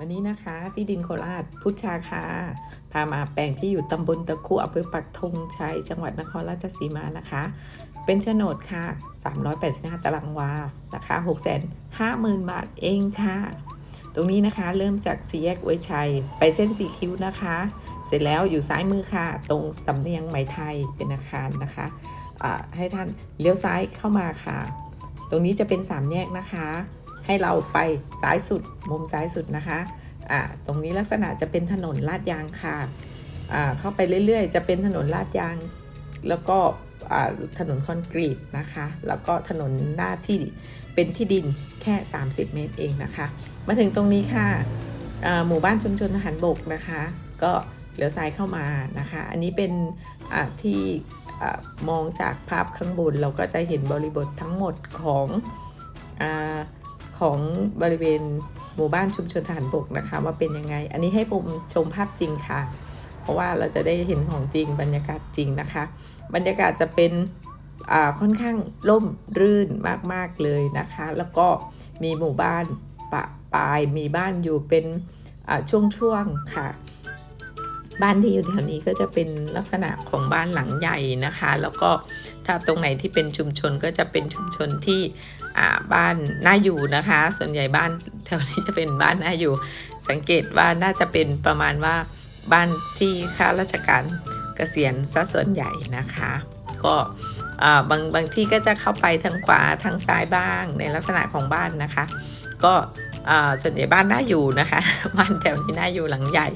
วันนี้นะคะ ที่ดินโคราชพุทธชาคา พามาแปลงที่อยู่ตำบลตะคุอำเภอปักธงชัย จังหวัดนครราชสีมานะคะ เป็นโฉนดค่ะ 385 ตารางวา ราคา 650,000 บาทเองค่ะ ตรงนี้นะคะเริ่มจากสี่แยกอวยชัย ไปเส้นสีคิ้วนะคะ เสร็จแล้วอยู่ซ้ายมือค่ะ ตรงสำเนียงไหมไทยเป็นอาคารนะคะอ่าให้ท่านเลี้ยวซ้ายเข้ามาค่ะ ตรงนี้จะเป็น3แยกนะคะ ให้เราไปซ้ายสุดมุมซ้ายสุดนะคะอ่าตรงนี้ลักษณะจะเป็นถนนลาดยางค่ะอ่าเข้าไปเรื่อยๆ จะเป็นถนนลาดยาง แล้วก็อ่าถนนคอนกรีตนะคะ แล้วก็ถนนหน้าที่เป็นที่ดินแค่ 30 เมตรเองนะคะ มาถึงตรงนี้ค่ะหมู่บ้านชุมชนทหารบกนะคะ ก็เลี้ยวซ้ายเข้ามานะคะ อันนี้เป็นอ่าที่อ่ามองจากภาพข้างบนเราก็จะเห็นบริบททั้งหมดของอา ของบริเวณหมู่บ้านชุมชนทหารบกนะคะ ว่าเป็นยังไง อันนี้ให้ผมชมภาพจริงค่ะ เพราะว่าเราจะได้เห็นของจริงบรรยากาศจริงนะคะ บรรยากาศจะเป็นค่อนข้างร่มรื่นมากๆเลยนะคะ แล้วก็มีหมู่บ้านปะปายมีบ้านอยู่เป็นอ่าช่วงๆค่ะ บ้านที่อยู่แถวนี้ก็จะเป็นลักษณะของบ้านหลังใหญ่นะคะ แล้วก็ถ้าตรงไหนที่เป็นชุมชนก็จะเป็นชุมชนที่ บ้านน่าอยู่นะคะ ส่วนใหญ่บ้านแถวนี้จะเป็นบ้านน่าอยู่ สังเกตว่าน่าจะเป็นประมาณว่าบ้านที่ข้าราชการเกษียณซะส่วนใหญ่นะคะ ก็บางบางที่ก็จะเข้าไปทางขวาทางซ้ายบ้างในลักษณะของบ้านนะคะ ก็ส่วนใหญ่บ้านน่าอยู่นะคะบ้านแถวนี้น่าอยู่หลังใหญ่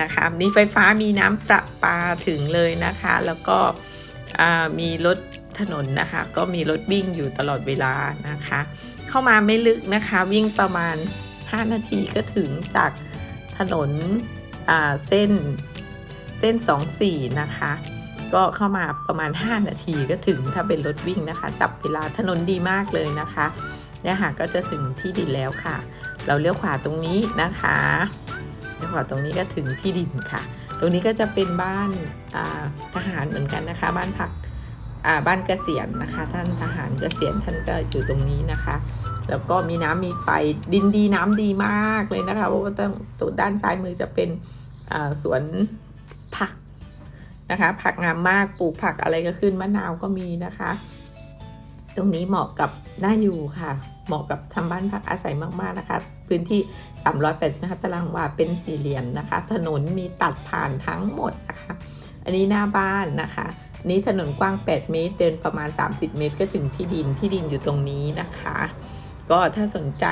นะคะมีไฟฟ้ามีน้ำประปาถึงเลยนะคะ แล้วก็มีรถ ถนนนะคะ ก็มีรถวิ่งอยู่ตลอดเวลานะคะ เข้ามาไม่ลึกนะคะ วิ่งประมาณ 5 นาทีก็ถึงจากถนนเส้นเส้น 24 นะคะ ก็เข้ามาประมาณ 5 นาทีก็ถึงถ้าเป็นรถวิ่งนะคะ จับเวลาถนนดีมากเลยนะคะเนี่ยค่ะก็จะถึงที่ดินแล้วค่ะ เราเลี้ยวขวาตรงนี้นะคะเลี้ยวขวาตรงนี้ก็ถึงที่ดินค่ะ ตรงนี้ก็จะเป็นบ้านทหารเหมือนกันนะคะ บ้านพัก บ้านเกษียณนะคะ ท่านทหารเกษียณท่านก็อยู่ตรงนี้นะคะ แล้วก็มีน้ำมีไฟดินดีน้ำดีมากเลยนะคะเพราะว่าตัวด้านซ้ายมือจะเป็นอ่าสวนผักนะคะ ผักงามมากปลูกผักอะไรก็ขึ้นมะนาวก็มีนะคะ ตรงนี้เหมาะกับน่าอยู่ค่ะ เหมาะกับทำบ้านพักอาศัยมากๆนะคะ พื้นที่ 385 ตารางวาเป็นสี่เหลี่ยมนะคะ ถนนมีตัดผ่านทั้งหมดนะคะ อันนี้หน้าบ้านนะคะ นี้ถนนกว้าง 8 เมตร เดินประมาณ 30 เมตร ก็ถึงที่ดินที่ดินอยู่ตรงนี้นะคะ ก็ถ้าสนใจ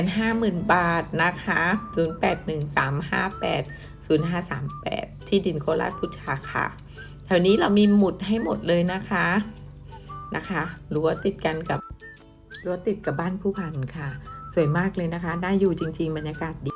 650,000 บาทนะคะ 0813580538 ที่ดินโคราชพุทธาค่ะ แถวนี้เรามีหมุดให้หมดเลยนะคะนะคะรั้วติดกันกับรั้วติดกับบ้านผู้พันค่ะ สวยมากเลยนะคะได้อยู่จริง ๆ บรรยากาศดี